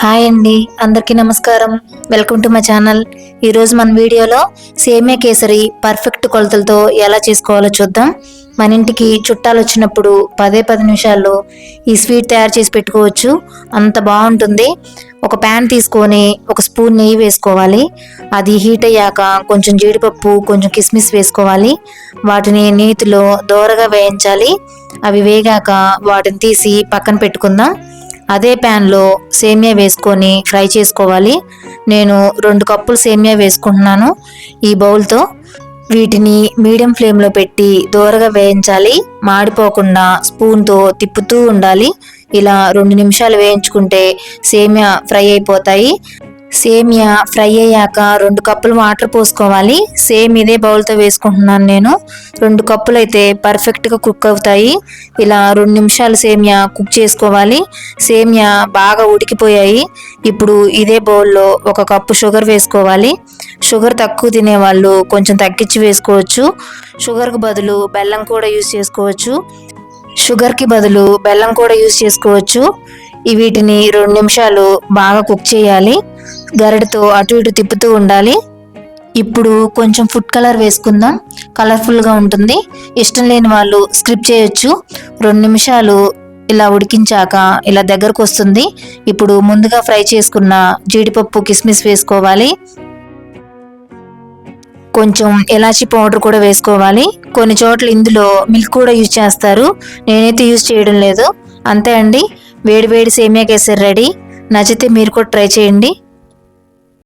Hi అండి అందరికీ నమస్కారం. Welcome to my channel. ఈరోజు మన వీడియోలో సేమియా కేసరి పర్ఫెక్ట్ కొలతలతో ఎలా చేసుకోవాలో చూద్దాం. మన ఇంటికి చుట్టాలు వచ్చినప్పుడు పదే పది నిమిషాల్లో ఈ స్వీట్ తయారు చేసి పెట్టుకోవచ్చు. అంత బాగుంటుంది. ఒక ప్యాన్ తీసుకొని ఒక స్పూన్ నెయ్యి వేసుకోవాలి. అది హీట్ అయ్యాక కొంచెం జీడిపప్పు కొంచెం కిస్మిస్ వేసుకోవాలి. వాటిని నీతిలో దోరగా వేయించాలి. అవి వేగాక వాటిని తీసి పక్కన పెట్టుకుందాం. అదే ప్యాన్లో సేమియా వేసుకొని ఫ్రై చేసుకోవాలి. నేను రెండు కప్పులు సేమియా వేసుకుంటున్నాను ఈ బౌల్తో. వీటిని మీడియం ఫ్లేమ్లో పెట్టి దూరగా వేయించాలి. మాడిపోకుండా స్పూన్తో తిప్పుతూ ఉండాలి. ఇలా రెండు నిమిషాలు వేయించుకుంటే సేమియా ఫ్రై అయిపోతాయి. సేమియా ఫ్రై అయ్యాక రెండు కప్పులు వాటర్ పోసుకోవాలి. సేమ్ ఇదే బౌల్తో వేసుకుంటున్నాను నేను. రెండు కప్పులు అయితే పర్ఫెక్ట్గా కుక్ అవుతాయి. ఇలా రెండు నిమిషాలు సేమియా కుక్ చేసుకోవాలి. సేమియా బాగా ఉడికిపోయాయి. ఇప్పుడు ఇదే బౌల్లో ఒక కప్పు షుగర్ వేసుకోవాలి. షుగర్ తక్కువ తినే వాళ్ళు కొంచెం తగ్గించి వేసుకోవచ్చు. షుగర్కి బదులు బెల్లం కూడా యూస్ చేసుకోవచ్చు. షుగర్కి బదులు బెల్లం కూడా యూస్ చేసుకోవచ్చు. వీటిని రెండు నిమిషాలు బాగా కుక్ చేయాలి. గరిటతో అటు ఇటు తిప్పుతూ ఉండాలి. ఇప్పుడు కొంచెం ఫుడ్ కలర్ వేసుకుందాం. కలర్ఫుల్గా ఉంటుంది. ఇష్టం లేని వాళ్ళు స్క్రిప్ చేయొచ్చు. రెండు నిమిషాలు ఇలా ఉడికించాక ఇలా దగ్గరకు వస్తుంది. ఇప్పుడు ముందుగా ఫ్రై చేసుకున్న జీడిపప్పు కిస్మిస్ వేసుకోవాలి. కొంచెం ఎలాచి పౌడర్ కూడా వేసుకోవాలి. కొన్ని చోట్ల ఇందులో మిల్క్ కూడా యూజ్ చేస్తారు. నేనైతే యూజ్ చేయడం లేదు. అంతే అండి. వేడి వేడి సేమియా కేసరి రెడీ. నచ్చితే మీరు కూడా ట్రై చేయండి.